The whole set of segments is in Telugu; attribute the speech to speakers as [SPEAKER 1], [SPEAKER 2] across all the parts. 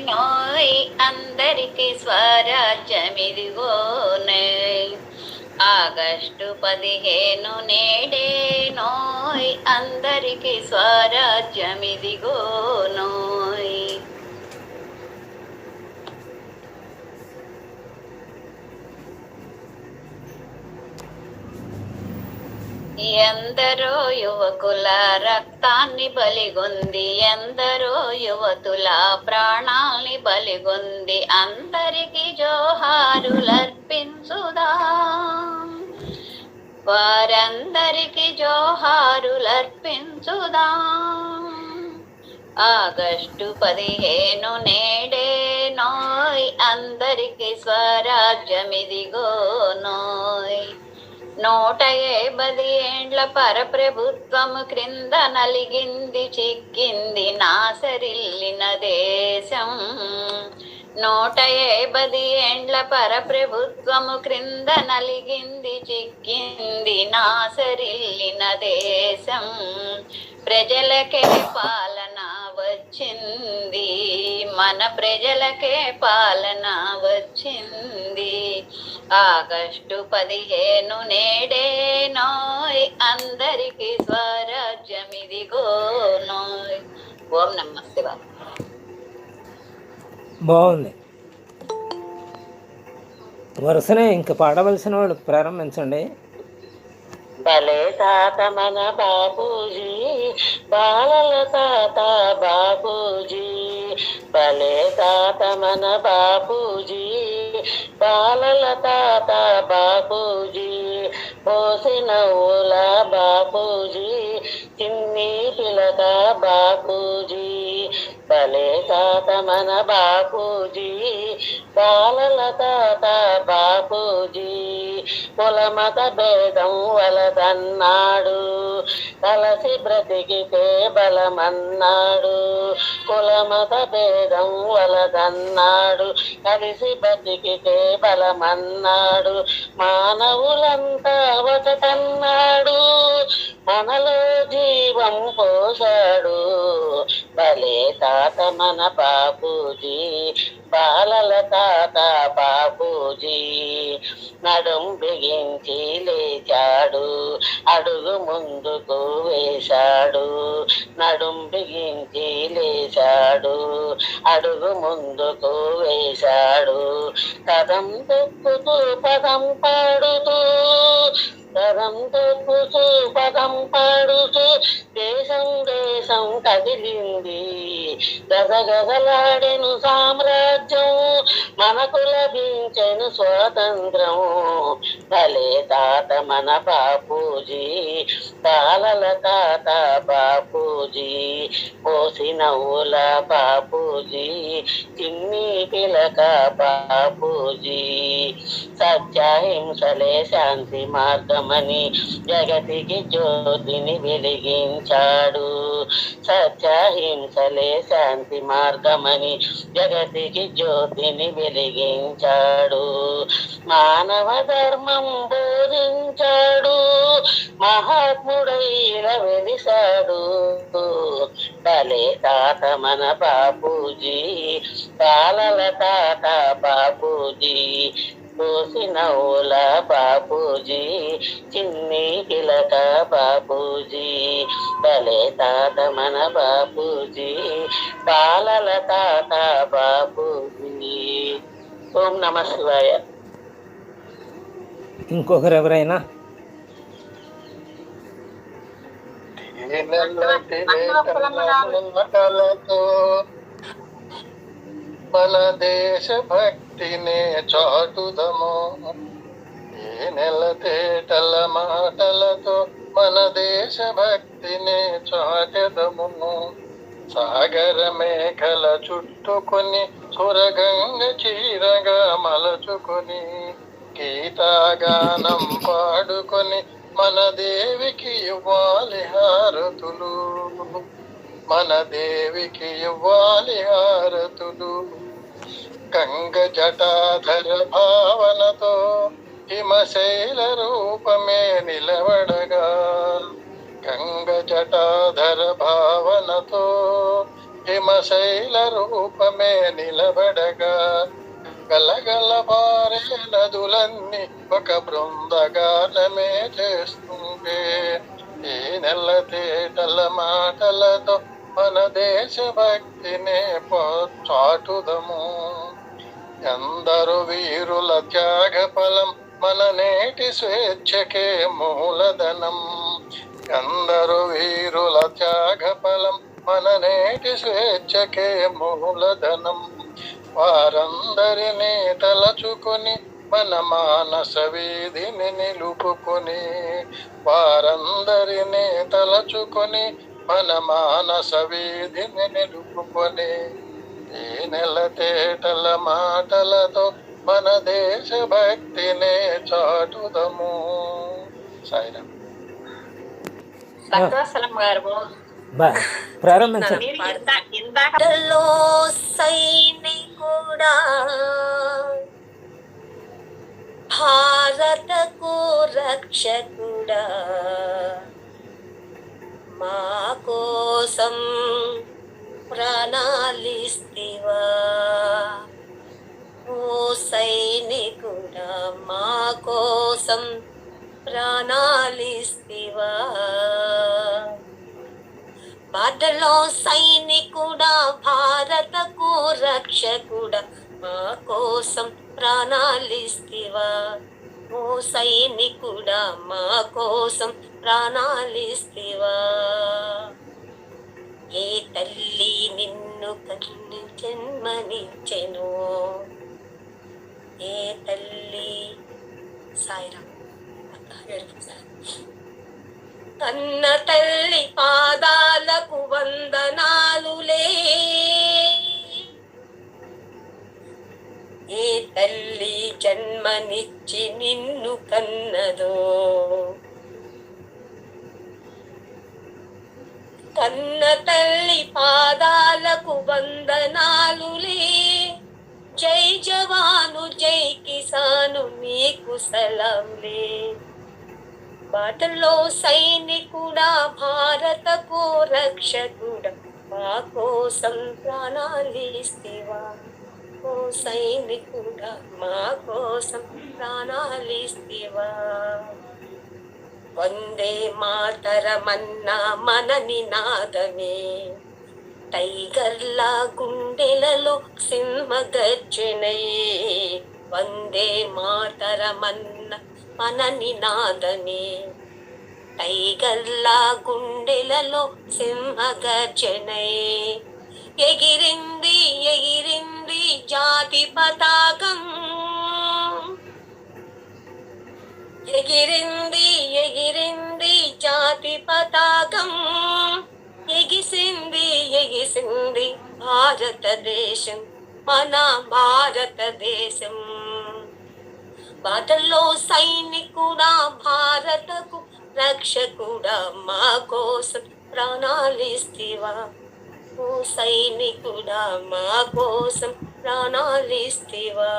[SPEAKER 1] నోయ్ అందరికి స్వరాజ్యమిదిగోనే ఆగస్టు పదిహేను నేడే నోయ్ అందరికి స్వరాజ్యమిదిగోనోయ్ నోయ్ ఎందరో యువకుల రక్తాన్ని బలిగొంది ఎందరో యువతుల ప్రాణాల్ని బలిగొంది అందరికి జోహారులర్పించుదా. వారందరికి జోహారులర్పించుదా. ఆగస్టు పదిహేను నేడే నోయ్ అందరికి స్వరాజ్యమిదిగో నూట ఏబది ఏండ్ల పరప్రభుత్వము క్రింద నలిగింది చిక్కింది నాసరిల్లిన దేశం. నూట ఏబది ఏండ్ల పరప్రభుత్వము క్రింద నలిగింది చిక్కింది నాసరిల్లిన దేశం. ప్రజలకే పాలన వచ్చింది. మన ప్రజలకే పాలన వచ్చింది. ఆగస్టు పదిహేను నేడే నోయ్. అందరికి స్వరాజ్యమిదిగో నోయ్. ఓం నమ శివాయ.
[SPEAKER 2] బాగుంది. వరుసనే ఇంక పాడవలసిన వాళ్ళు ప్రారంభించండి.
[SPEAKER 3] భలే తాత మన బాబూజీ బాలల తాత బాబూజీ. భలే తాత మన బాబూజీ. బాలల తాత బాపూజీ పోసిన ఊల బాపూజీ చిన్ని పిలక బాపూజీ భలే తాత మన బాపూజీ బాలల తాత బాపూజీ కులమత భేదం వలదన్నాడు. కలసి బ్రతికితే బలమన్నాడు. కులమత భేదం వలదన్నాడు. కలిసి బ్రతికితే బలమన్నాడు. మానవులంతా ఒకటన్నాడు మనలో జీవం పోసాడు భలే తాత మన బాబూజీ బాలల తాత బాబూజీ నడుం బిగించి లేచాడు అడుగు ముందుకు వేశాడు. నడుం బిగించి లేచాడు అడుగు ముందుకు వేశాడు. కథం తొక్కుతూ పదం పాడుతూ పదం తొక్కుతూ పదం పాడుతూ దేశం దేశం కదిలింది. గజగజలాడెను సామ్రాజ్యం మనకు లభించెను స్వాతంత్రం. భలే తాత మన బాపూజీ. బాలల తాత బాపూజీ పోసిన ఊల బాపూజీ చిన్ని పిలక బాపూజీ. సత్యాహింసలే శాంతి మార్గమని జగతికి జ్యోతిని వెలిగించాడు. సత్యాహింసలే శాంతి మార్గమని జగతికి జ్యోతిని వెలిగించాడు. మానవ ధర్మం బోధించాడు. మహాత్ముడైన వెలిసాడు తలే తాత మన బాపూజీ కాలల తాత బాపూజీ పోసిన ఓల బాపూజీ చిన్ని కిలక బాపూజీ భలే తాత మన బాపూజీ బాలల తాత బాపూజీ. ఓం నమ శివాయ.
[SPEAKER 2] ఇంకొకరు ఎవరైనా
[SPEAKER 4] మన దేశ భక్తినే చాటుదము. ఏ నెల తేటల మాటలతో మన దేశ భక్తినే చాటెదము. సాగర మేఘల చుట్టుకొని సురగంగ చీరగా మలచుకొని గీతాగానం పాడుకొని మన దేవికి ఇవ్వాలి హారతులు. మన దేవికి ఇవ్వాలి హారతులు. గంగ జటాధర భావనతో హిమశైల రూపమే నిలబడగా గంగ జటాధర భావనతో హిమశైల రూపమే నిలబడగా గలగల పారే నదులన్నీ ఒక బృందగానమే చేస్తుంటే ఈ నెల తేటల మాటలతో మన దేశభక్తినే పో- చాటుదము. ఎందరు వీరుల త్యాగ ఫలం మన నేటి స్వేచ్ఛకే మూలధనం. ఎందరు వీరుల త్యాగ ఫలం మన నేటి స్వేచ్ఛకే మూలధనం. వారందరినీ తలచుకొని మన మానస వీధిని నిలుపుకొని వారందరినీ తలచుకొని మన మానస వీధిని నిలుపుకొని ఈ నెల తేటల మాటలతో మన దేశ భక్తినే చాటుదము
[SPEAKER 1] భక్తవత్సలం గారు.
[SPEAKER 2] బా ప్రారంభించండి
[SPEAKER 1] కూడా. ఇందా- ఇందాక
[SPEAKER 5] కూడా భారతకు రక్షకుడా. మా కోసం ప్రణాళిస్తివా. ఓ సైనికుడా మా కోసం ప్రణాళిస్తివా. బాటలో సైనికుడా భారతకు రక్షకుడా మా కోసం ప్రాణాలిస్తివా. ఓ సైనికుడా మా కోసం ప్రాణాలిస్తివా. ఏ తల్లి నిన్ను కన్ను జన్మనిచ్చెను? ఏ తల్లి? సాయిరా. కన్న తల్లి పాదాలకు వందనాలులే. ఏ తల్లి జన్మనిచ్చి నిన్ను కన్నదో? కన్న తల్లి పాదాలకు వందనాలులే. జై జవాను జై కిసాను నీకు సలాంలే. బాటలో సైనికుడా భారతకు రక్షకుడా మా కోసం ప్రాణాలిస్తేవా ఓ సైనికుడా మా కోసం ప్రాణాలిస్తేవా వందే మాతరమన్నా మన నినాదమే టైగర్లా గుండెలలో సింహ గర్జనయే. వందే మాతరమన్న మన నినాదమే టైగర్లా గుండెలలో సింహగర్జనై. ఎగిరింది ఎగిరింది జాతి పతాకం. ఎగిరింది ఎగిరింది జాతి పతాకం. ఎగిసింది ఎగిసింది భారతదేశం మన భారతదేశం. బాటల్లో సైనికుడా భారతకు రక్షకుడా మా కోసం ప్రాణాలిస్తేవా ఓ సైనికుడా మా కోసం ప్రాణాలిస్తేవా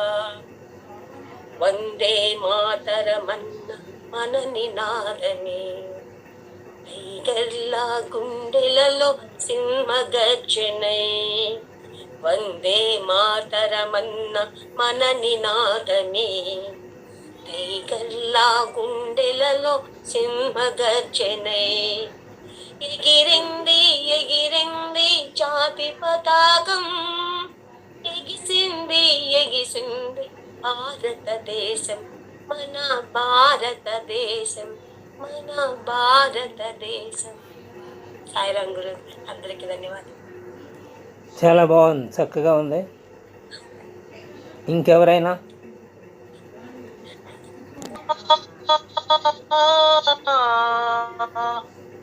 [SPEAKER 5] వందే మాతరమన్న మన నినాదమే టైగర్లా గుండెలలో సింహగర్జనై. వందే మాతరమన్న మన నినాదమే టైగర్లా గుండెలలో సింహగర్జనై. ఎగిరింది ఎగిరింది జాతి పతాకం. ఎగిసింది ఎగిసింది భారతదేశం మన భారతదేశం మన భారతదేశం. సాయిరాం గురు అందరికీ ధన్యవాదాలు.
[SPEAKER 2] చాలా బాగుంది చక్కగా ఉంది. ఇంకెవరైనా?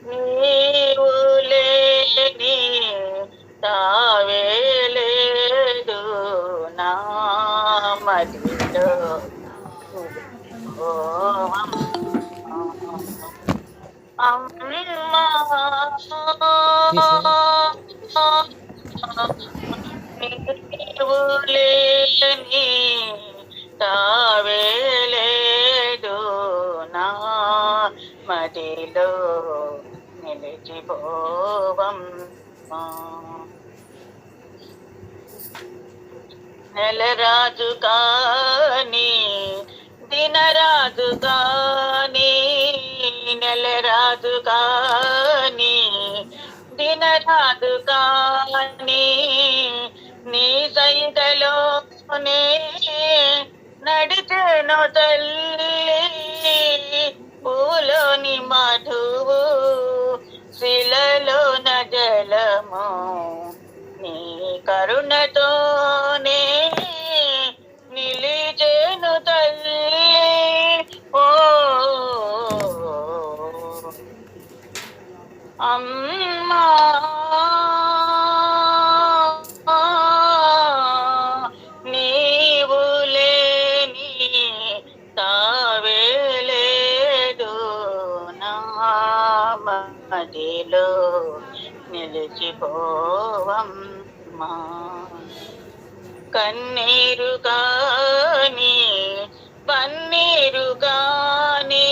[SPEAKER 6] నీవు లేని తావే లేదు నా మదిలో. ఓ అమ్మా. నీవు లేని తావే మదిలో నిలిచిపోవం. నెలరాజు కాని దినరాజు కాని నెలరాజు కాని దినరాజు కాని నీ సైతలోనే నడిచేను తల్లి. పూలోని మధువు శిలలోన జలము. నీ కరుణ నిలిచిపోవమ్మా కన్నీరు కాని పన్నీరు కాని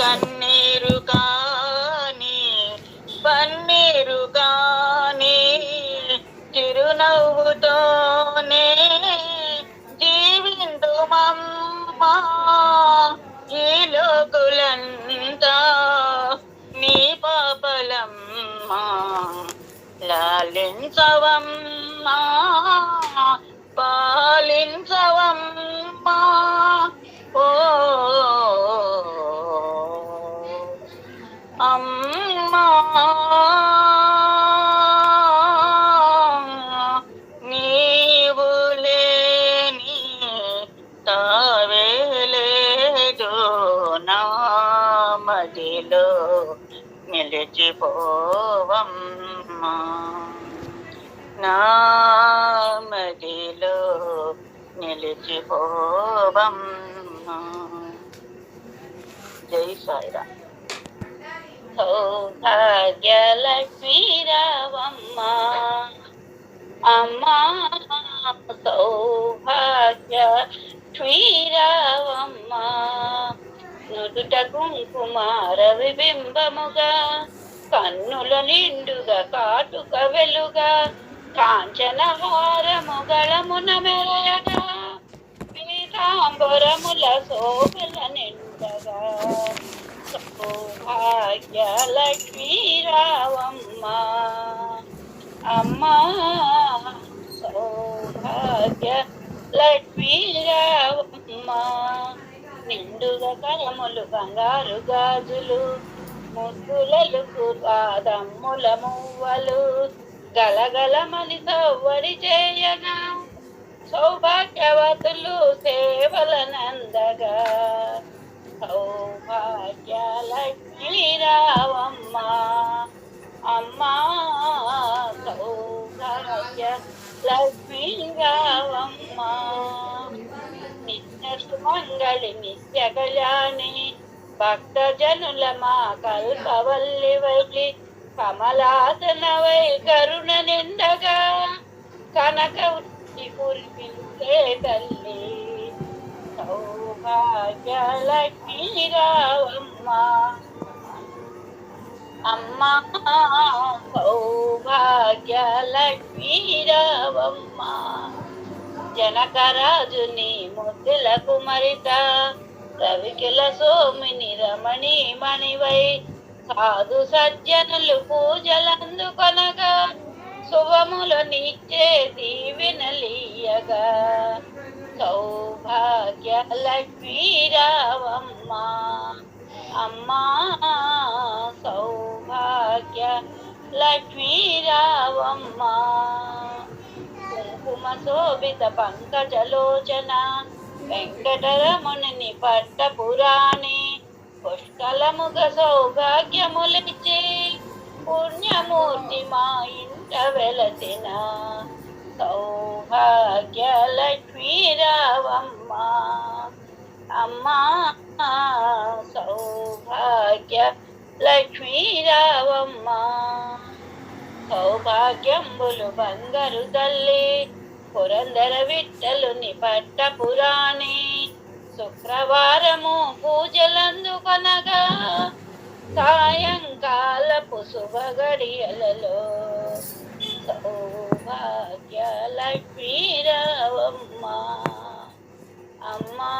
[SPEAKER 6] కన్నీరు కాని పన్నీరు కాని చిరునవ్వుతోనే జీవిందుమమ్మా. ఈ లోకులన్నీ లాలించవమ్మా పాలించవమ్మా. ఓ అమ్మా నీవు లేని తావేలేదు నా మదిలో నిలిచిపోవమ్మా. నా మదిలో నిలిచిపోవమ్మా జై సాయిరామ్.
[SPEAKER 1] సౌభాగ్యలక్ష్మీరావమ్మ. అమ్మా సౌభాగ్య శ్రీరావమ్మ నుదుట కుంకుమార విబింబముగా కన్నుల నిండుగా కాటుక వెలుగా కాంచన హారము గళమున మెరయగా పీతాంబరముల శోభల నిండగా. సౌభాగ్య లక్ష్మీరావమ్మ అమ్మా సౌభాగ్య లక్ష్మీరావమ్మ నిండుగా కరములు బంగారు గాజులు ముద్దులలు పాదమ్ముల మువ్వలు గలగలమని సవ్వడి చేయగా సౌభాగ్యవతులు సేవలనందగా. సౌభాగ్య లక్ష్మీరావమ్మ అమ్మా సౌభాగ్య లక్ష్మీరావమ్మ నిత్య సుమంగళి నిత్య కళ్యాణి భక్త జనుల మా కల్పవల్లి వైలి కమలాసనవై కరుణ నిండగా కనక ఉట్టి కురిపించే తల్లి. సౌభాగ్య లక్ష్మీరావమ్మ అమ్మ సౌభాగ్య లక్ష్మీరావమ్మ జనకరాజుని ముద్దుల కుమరిత. రవికిల సోమిని రమణి మణివై. సాధు సజ్జనులు పూజలందుకొనగా శుభములు నిచ్చే దీవెనలీయగా సౌభాగ్య లక్ష్మీరావమ్మ అమ్మా సౌభాగ్య లక్ష్మీరావమ్మ కుంకుమ శోభిత పంకజలోచన వెంకటరముని పట్ట పురాణ పుష్కలముగ సౌభాగ్యములిచ్చే పుణ్యమూర్తి మా ఇంట వెలసిన సౌభాగ్య లక్ష్మీరావమ్మ అమ్మా సౌభాగ్య లక్ష్మీరావమ్మ సౌభాగ్యంబులు బంగారు తల్లి పురందర విట్టలుని పట్ట పురాణి. శుక్రవారము పూజలందుకొనగా సాయంకాలపు శుభగడియలలో సౌభాగ్య లక్ష్మీరావ రావమ్మా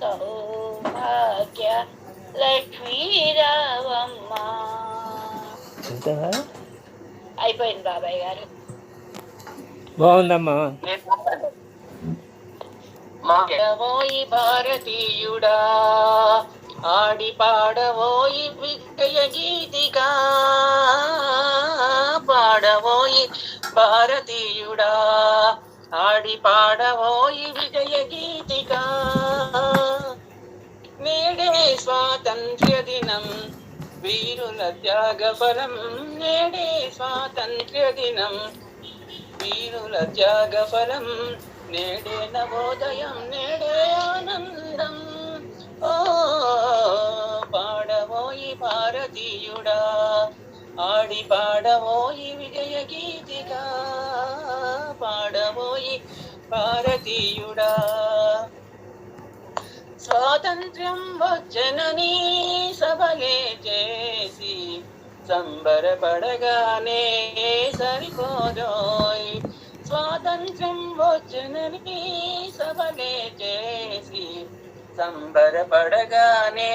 [SPEAKER 1] సౌభాగ్య లక్ష్మీ రావమ్మా
[SPEAKER 2] అంతేనా
[SPEAKER 1] అయిపోయింది బాబాయ్ గారు.
[SPEAKER 2] బాగుందమ్మా.
[SPEAKER 6] పాడవోయి భారతీయుడా ఆడి పాడవోయి విజయ గీతిగా పాడవోయి భారతీయుడా ఆడి పాడవోయి విజయ గీతిగా. నేడే స్వాతంత్ర్య దినం వీరుల త్యాగఫలం నేడే స్వాతంత్ర్య దినం వీరుల త్యాగఫలం నేడే నవోదయం నేడే ఆనందం. ఓ పాడవోయి భారతీయుడా. ఆడి పాడవోయి విజయ గీతిగా పాడవోయి భారతీయుడా. స్వాతంత్ర్యం వచ్చనని సభలే చేసి సంబరపడగానే సరిపోదోయ్. స్వాతంత్ర్యం వచ్చనని సభలే చేసి సంబరపడగానే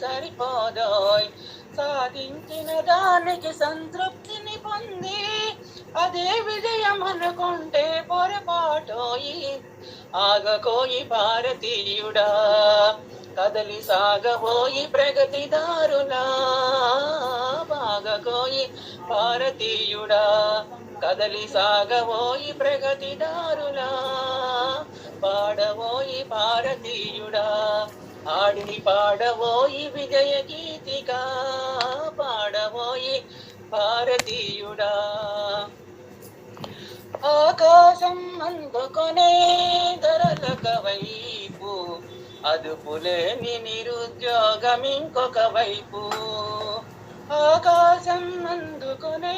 [SPEAKER 6] సరిపోదోయ్. సాధించిన దానికి సంతృప్తిని పొంది అదే విజయం అనుకుంటే పొరపాటోయి. ఆగకోయి భారతీయుడా కదలి సాగబోయి ప్రగతిదారులా బాగకోయి భారతీయుడా. కదలి సాగవోయి ప్రగతిదారులా పాడవోయి భారతీయుడా ఆడి పాడవోయి విజయ గీతిగా పాడవోయి భారతీయుడా. ఆకాశం అందుకొనే ధరల వైపు అదుపులేని నిరుద్యోగం ఇంకొక వైపు. ఆకాశం అందుకునే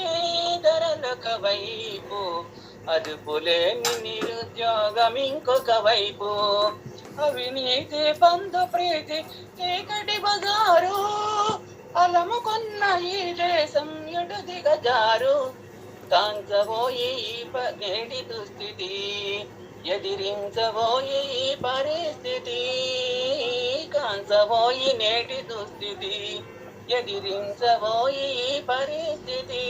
[SPEAKER 6] ధరలొక వైపు అదుపులేని నిరుద్యోగం ఇంకొక వైపు. అవినీతి బంధు ప్రీతి చీకటి బజారు అలముకున్న ఈ దేశం ఎడు దిగజారు? కాంచబోయి నేటి దుస్థితి ఎదిరించబోయి పరిస్థితి కాంచబోయి నేటి దుస్థితి. ఎదిరించబోయి పరిస్థితి.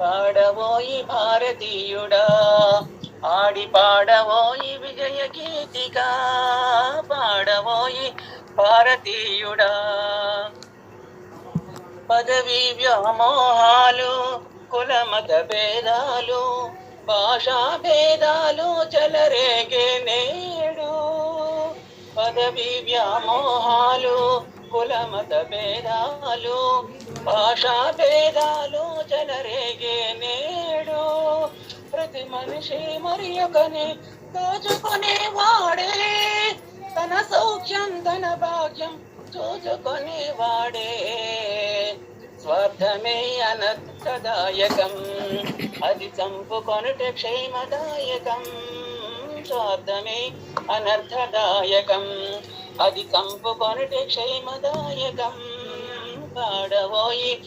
[SPEAKER 6] పాడబోయి భారతీయుడా ఆడి పాడబోయి విజయ గీతిగా పాడబోయి భారతీయుడా. పదవి వ్యామోహాలు కుల మత భేదాలు భాషా భేదాలు చలరేగే నేడు. పదవి వ్యామోహాలు కుల మత భేదాలు భాషా భేదాలు చెలరేగే నేడు. ప్రతి మనిషి మరి ఒకని దోచుకునే వాడే. తన సౌఖ్యం తన భాగ్యం చూచుకొని వాడే. స్వార్థమే అనర్థదాయకం అది చంపుకొనుట క్షేమదాయకం. స్వార్థమే అనర్థదాయకం. అది కంపు చంపుకొనుట క్షేమదాయకం. పాడవోయి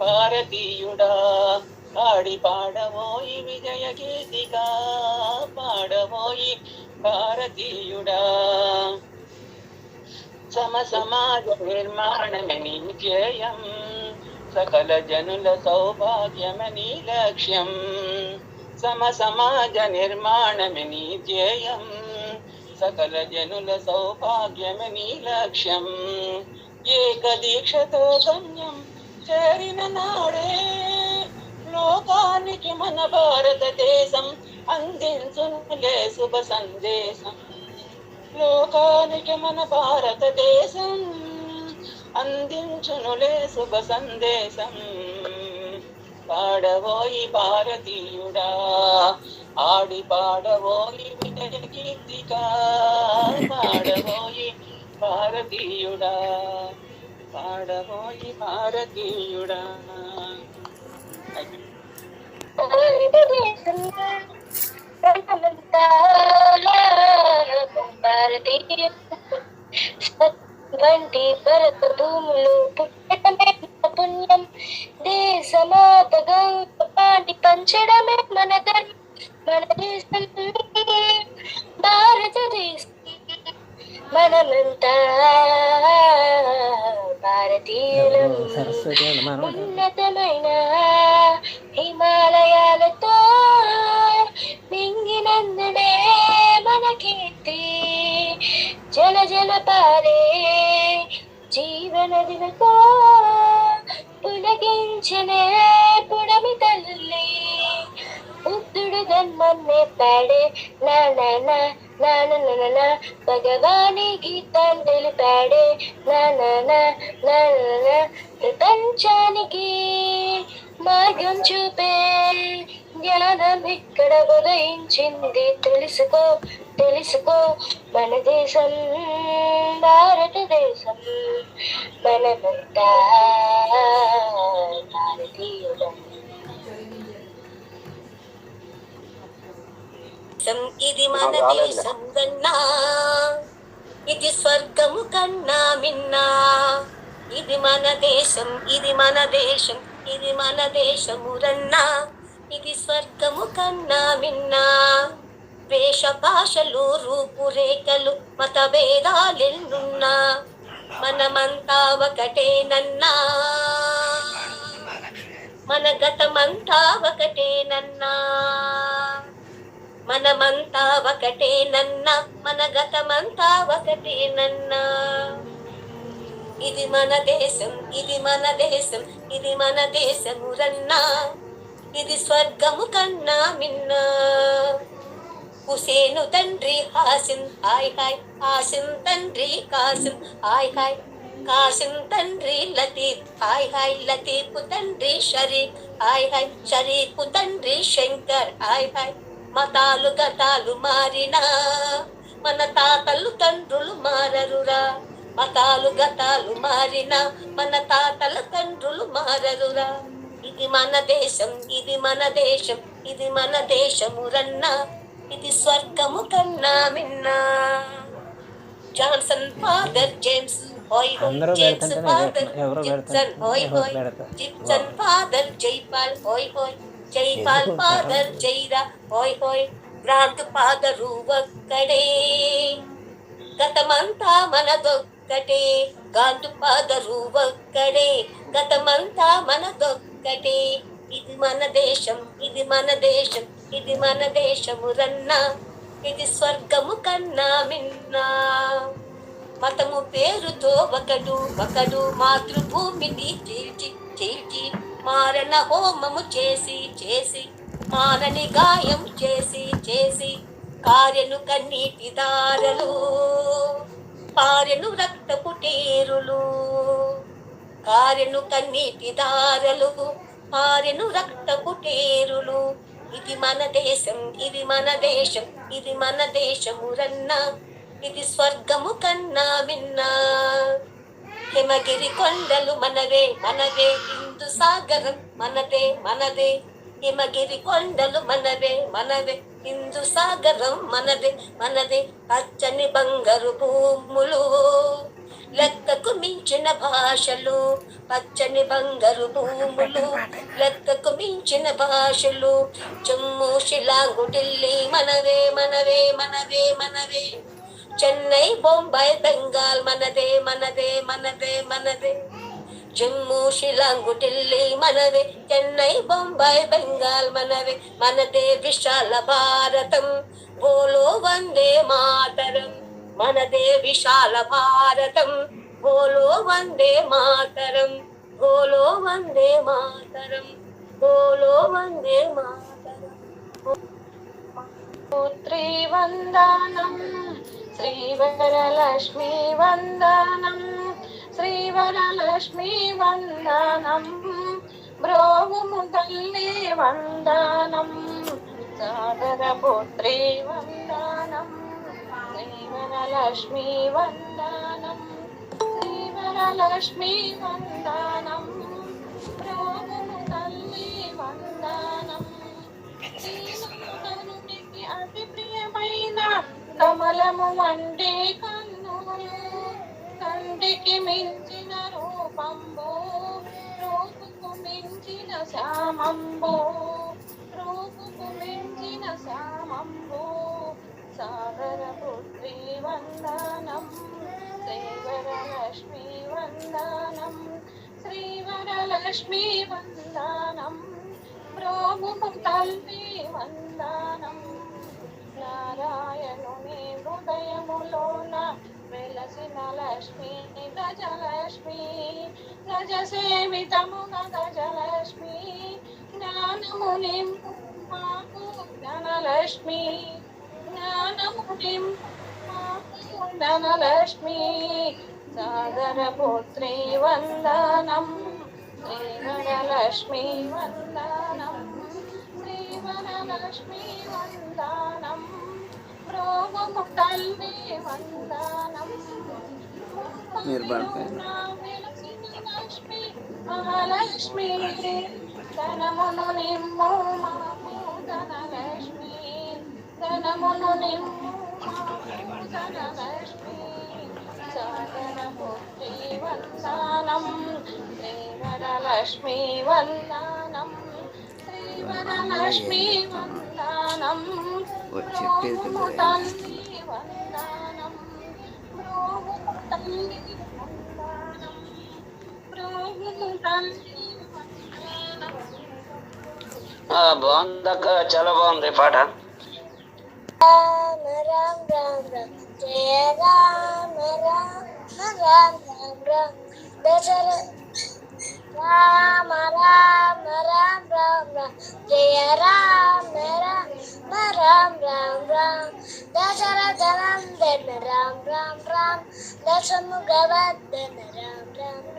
[SPEAKER 6] భారతీయుడా పాడి పాడవోయి విజయ కీర్తిక పాడవోయి భారతీయుడా. సమ సమాజ నిర్మాణమని ధ్యేయం సకల జనుల సౌభాగ్యమని లక్ష్యం. సమ సమాజ నిర్మాణమని ధ్యేయం సకల జనుల సౌభాగ్యమని లక్ష్యం ఏక దీక్షతో గమ్యం చేరిన నాడే. లోకానికి మన భారతదేశం అందించునులే శుభ సందేశం. లోకానికి మన భారతదేశం అందించునులే శుభ సందేశం. పాడవోయి భారతీయుడా ఆడి పాడవోయి విజయ పాడబోయి భారతీయుడా పాడబోయి భారతీయుడా
[SPEAKER 7] వంటి భరత భూములు పుట్టడమే పుణ్యం. దేశమాత గంగ పాటి పంచడమే మన ధర్మం. మన దేశం భారతదేశం మనమంతా భారతీయులం ఉన్నతమైన హిమాలయాలతో మింగినందునే మన కీర్తి జల జల పారే జీవనదిలతో పులగించనే జన్మన్నే పాడే నా నా నా భగవాని గీతం తెలిపాడే నా నా ప్రపంచానికి మార్గం చూపే జ్ఞానం ఇక్కడ ఉదయించింది తెలుసుకో తెలుసుకో మన దేశం భారతదేశం మనమంతా భారతీయులం
[SPEAKER 5] ఇది మన దేశం కన్నా ఇది స్వర్గము కన్నా మిన్నా. ఇది మన దేశం ఇది మన దేశం ఇది మన దేశము రన్నా. ఇది స్వర్గము కన్నా మిన్నా. వేష భాషలు రూపురేఖలు మత భేదాలెన్నున్నా మనమంతా ఒకటేనన్నా మన గతమంతా ఒకటేనన్నా మనమంతా ఒకటేనన్నా మన గతమంతా ఒకటే నన్న. ఇది మన దేశం ఇది మన దేశం ఇది మన దేశము రన్నా. ఇది స్వర్గము కన్నా మిన్నా. హుసేను తండ్రి హాసిన్ హాయ్ హాయ్. హాసిన్ తండ్రి కాసిం హాయ్ హాయ్. కాసిం తండ్రి లతీఫ్ హాయ్ హాయ్. లతీఫ్ తండ్రి షరీఫ్ హాయ్ హాయ్. షరీఫ్ తండ్రి శంకర్ హాయ్ హాయ్. మతాలు గతాలు మారినా మన తాతలు తండ్రులు మారరురా. మతాలు గతాలు మారినా మన తాతల తండ్రులు మారరురా. ఇది మన దేశం ఇది మన దేశం ఇది మన దేశము రన్నా. ఇది స్వర్గము కన్నా మిన్నా. జాన్సన్ ఫాదర్ జేమ్స్
[SPEAKER 2] అందరూ పెడుతుంటే ఎవరో
[SPEAKER 5] జిప్సన్
[SPEAKER 2] పెడుతుంటే ఎవరో.
[SPEAKER 5] జిప్సన్ ఫాదర్ జైపాల్ హోయ్ హోయ్. జైపాల్
[SPEAKER 2] ఎందుకు
[SPEAKER 5] ఫాదర్ జైరా హోయ్ హోయ్ భ్రాంత్ ఫాదరు ఒక్కడే గతమంతా మనదొక్కటే గాంధు ఫాదరు ఒక్కడే గతమంతా మనదొక్కటే. ఇది మన దేశం ఇది మన దేశం ఇది మన దేశము రన్నా ఇది స్వర్గము కన్నా మిన్నా. మతము పేరుతో ఒకడు ఒకడు మాతృభూమిని చీల్చి చీల్చి మారణ హోమము చేసి చేసి మారని గాయం చేసి చేసి కార్యను కన్నీటి దారలు పారెను రక్తపు టేరులు కారెను కన్నీటి దారలు పారెను రక్తపు టేరులు. ఇది మన దేశం ఇది మన దేశం ఇది మన దేశము రన్నా ఇది స్వర్గము కన్నా విన్నా ಹಿಮಗಿರಿ ಕೊಂಡಲು ಮನವೇ ಮನವೇ, ಇಂದು ಸಾಗರ ಮನದೇ ಮನದೇ ಹಿಮಗಿರಿ ಕೊಂಡಲು ಮನವೇ ಮನವೇ, ಇಂದು ಸಾಗರ ಮನದೇ ಮನದೇ ಅಚ್ಚನಿ ಬಂಗರು ಭೂಮುಳು ಲೆಕ್ಕ ಕುಮಿಂಚಿನ ಭಾಷಲು. ಪಚ್ಚನಿ ಬಂಗರು ಭೂಮುಳು ಲೆಕ್ಕ ಕುಮಿಂಚಿನ ಭಾಷಲು. ಚುಮ್ಮು ಶಿಲಾಂಗುಟಿಲ್ಲಿ ಮನವೇ ಮನವೇ ಮನವೇ ಮನವೇ. சென்னை பொம்பாய் பெங்கால் மனதே மனதே மனதே மனதே. ஜம்மு ஷிலாங்கு டெல்லி மனவே சென்னை பொம்பாய் பெங்கால் மனவே மனதே விஷால பாரதம். போலோ வந்தே மாதரம். மனதே விஷால பாரதம். போலோ வந்தே மாதரம். போலோ வந்தே மாதரம். போலோ வந்தே மாதரம்.
[SPEAKER 1] புத்ரி வந்தானம். శ్రీవరలక్ష్మీ వందనం శ్రీవరలక్ష్మీ వందనం బ్రోవుము తల్లి వందనం సాగర పుత్రి వందనం శ్రీవరలక్ష్మీ వందనం శ్రీవరలక్ష్మీ వందనం బ్రోవుము కమలము వండే కన్నులు కంటికి మించిన రూపంబో రూపుకు మించిన శ్యామంబో రూపుకు మించిన శ్యామంబో
[SPEAKER 8] సాగర పుత్రి వందనం శ్రీవరలక్ష్మి వందనం శ్రీవరలక్ష్మి వందనం ప్రభుకు తల్లి వందనం. నారాయణుని హృదయములోన వెలసిన లక్ష్మి గజలక్ష్మి గజ సేవితముగ గజలక్ష్మి జ్ఞానము నింపు మాకు ధనలక్ష్మి జ్ఞానము నింపు మాకు ధనలక్ష్మి సాగర పుత్రి వందనం శ్రీవరలక్ష్మి వందనం శ్రీవరలక్ష్మి వందనం ప్రోమము తల్లి వందనం
[SPEAKER 9] మీరు
[SPEAKER 8] లక్ష్మి మహాలక్ష్మి ధనమును నిమ్ము మాకు ధనలక్ష్మి ధనమును నిమ్ము ధనలక్ష్మి వందనం శ్రీవరలక్ష్మి వందనం శ్రీవరలక్ష్మి వందనం
[SPEAKER 10] బాగుందక్క చాలా బాగుంది పాట.
[SPEAKER 11] రామ రామ రామ రామ జయ Rama Rama Rama Rama. Rama Ram Ram Ram Ram Ram. Jaya Ram Ram Ram Ram Ram. Dasharathanam Ram Ram Ram. Dashamugavathan Ram Ram Ram.